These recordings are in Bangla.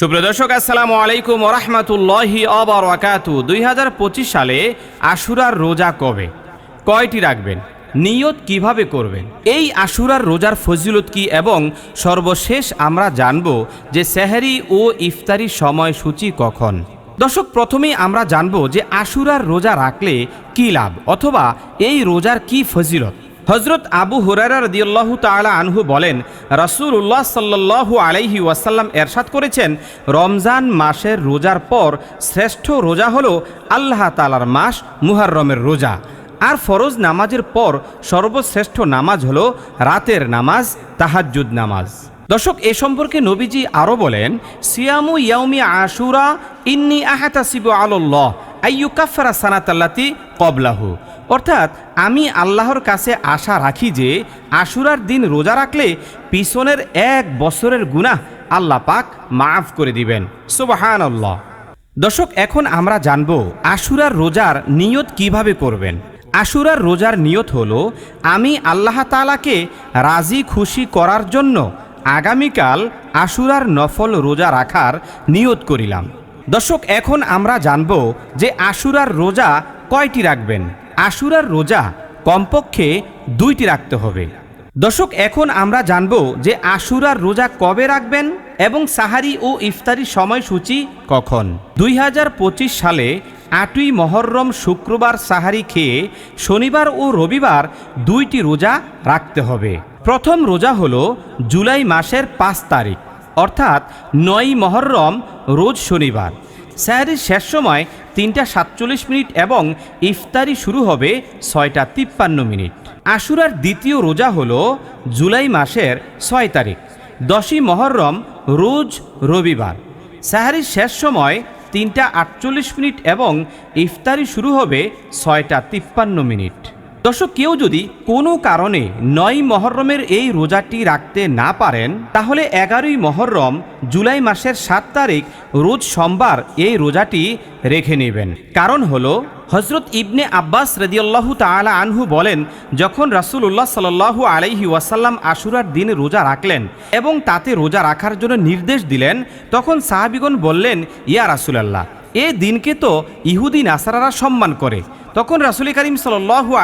সুপ্রিয় দর্শক, আসসালামু আলাইকুম ওরহমতুল্লাহি অবরাকাতু দুই হাজার পঁচিশ সালে আশুরার রোজা কবে? কয়টি রাখবেন? নিয়ত কীভাবে করবেন? এই আশুরার রোজার ফজিলত কি? এবং সর্বশেষ আমরা জানব যে সেহারি ও ইফতারির সময়সূচি কখন। দর্শক, প্রথমেই আমরা জানব যে আশুরার রোজা রাখলে কি লাভ? অথবা এই রোজার কি ফজিলত? হজরত আবু হুরারা রদিয়াল্লাহু তাআলা আনহু বলেন রসুল রাসূলুল্লাহ সাল্লাল্লাহু আলাইহি ওয়াসাল্লাম এরশাদ করেছেন, রমজান মাসের রোজার পর শ্রেষ্ঠ রোজা হলো আল্লাহ তাআলার মাস মুহাররমের রোজা। আর ফরজ নামাজের পর সর্বশ্রেষ্ঠ নামাজ হলো রাতের নামাজ, তাহাজ্জুদ নামাজ। দর্শক, এ সম্পর্কে নবীজি আরও বলেন, সিয়ামু ইয়াউমি আশুরা ইন্নি আহাতাসিবু আলাল্লাহ আইয়ুকাফারা সানাতাল্লাতি কবলাহু অর্থাৎ আমি আল্লাহর কাছে আশা রাখি যে আশুরার দিন রোজা রাখলে পিছনের এক বছরের গুনাহ আল্লাহ পাক মাফ করে দিবেন। সুবাহান আল্লাহ দর্শক, এখন আমরা জানব আশুরার রোজার নিয়ত কীভাবে করবেন। আশুরার রোজার নিয়ত হলো, আমি আল্লাহ তালাকে রাজি খুশি করার জন্য আগামীকাল আশুরার নফল রোজা রাখার নিয়ত করিলাম। দর্শক, এখন আমরা জানব যে আশুরার রোজা কয়টি রাখবেন। আশুরার রোজা কমপক্ষে দুইটি রাখতে হবে। দর্শক, এখন আমরা জানব যে আশুরার রোজা কবে রাখবেন এবং সাহারি ও ইফতারির সময়সূচি কখন। দুই হাজার পঁচিশ সালে আটই মহরম শুক্রবার সাহারি খেয়ে শনিবার ও রবিবার দুইটি রোজা রাখতে হবে। প্রথম রোজা হলো জুলাই মাসের পাঁচ তারিখ, অর্থাৎ নয় মহরম রোজ শনিবার। স্যারের শেষ সময় তিনটা সাতচল্লিশ মিনিট এবং ইফতারি শুরু হবে ছয়টা তিপ্পান্ন মিনিট। আশুরার দ্বিতীয় রোজা হল জুলাই মাসের ছয় তারিখ, দশই মহরম রোজ রবিবার। সাহারির শেষ সময় তিনটা আটচল্লিশ মিনিট এবং ইফতারি শুরু হবে ছয়টা তিপ্পান্ন মিনিট। দর্শক, কেউ যদি কোনো কারণে নয় মহরমের এই রোজাটি রাখতে না পারেন, তাহলে এগারোই মহরম জুলাই মাসের সাত তারিখ, রোজ সোমবার এই রোজাটি রেখে নেবেন। কারণ হলো হজরত ইবনে আব্বাস রদিয়াল্লাহু তাআলা আনহু বলেন, যখন রাসূলুল্লাহ সাল্লাল্লাহু আলাইহি ওয়াসাল্লাম আশুরার দিন রোজা রাখলেন এবং তাতে রোজা রাখার জন্য নির্দেশ দিলেন, তখন সাহাবিগণ বললেন, ইয়া রাসূলাল্লাহ এ দিনকে তো ইহুদি নাসারারা সম্মান করে। তখন রাসুল করিম সাল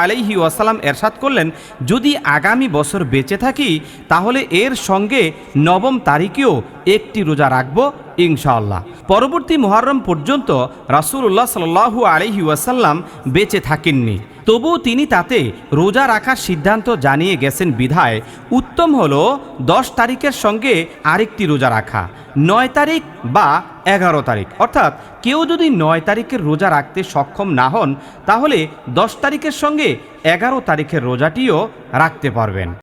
আলাইহি ওয়াসালাম এরশাদ করলেন, যদি আগামী বছর বেঁচে থাকি, তাহলে এর সঙ্গে নবম তারিখেও একটি রোজা রাখব ইনশাআল্লাহ। পরবর্তী মোহরম পর্যন্ত রাসুল্লাহ সাল আলহি ওয়াসাল্লাম বেঁচে থাকেননি। তবুও তিনি তাতে রোজা রাখার সিদ্ধান্ত জানিয়ে গেছেন বিধায়। উত্তম হলো দশ তারিখের সঙ্গে আরেকটি রোজা রাখা। নয় তারিখ বা এগারো তারিখ। অর্থাৎ কেউ যদি নয় তারিখের রোজা রাখতে সক্ষম না হন, তাহলে দশ তারিখের সঙ্গে এগারো তারিখের রোজাটিও রাখতে পারবেন।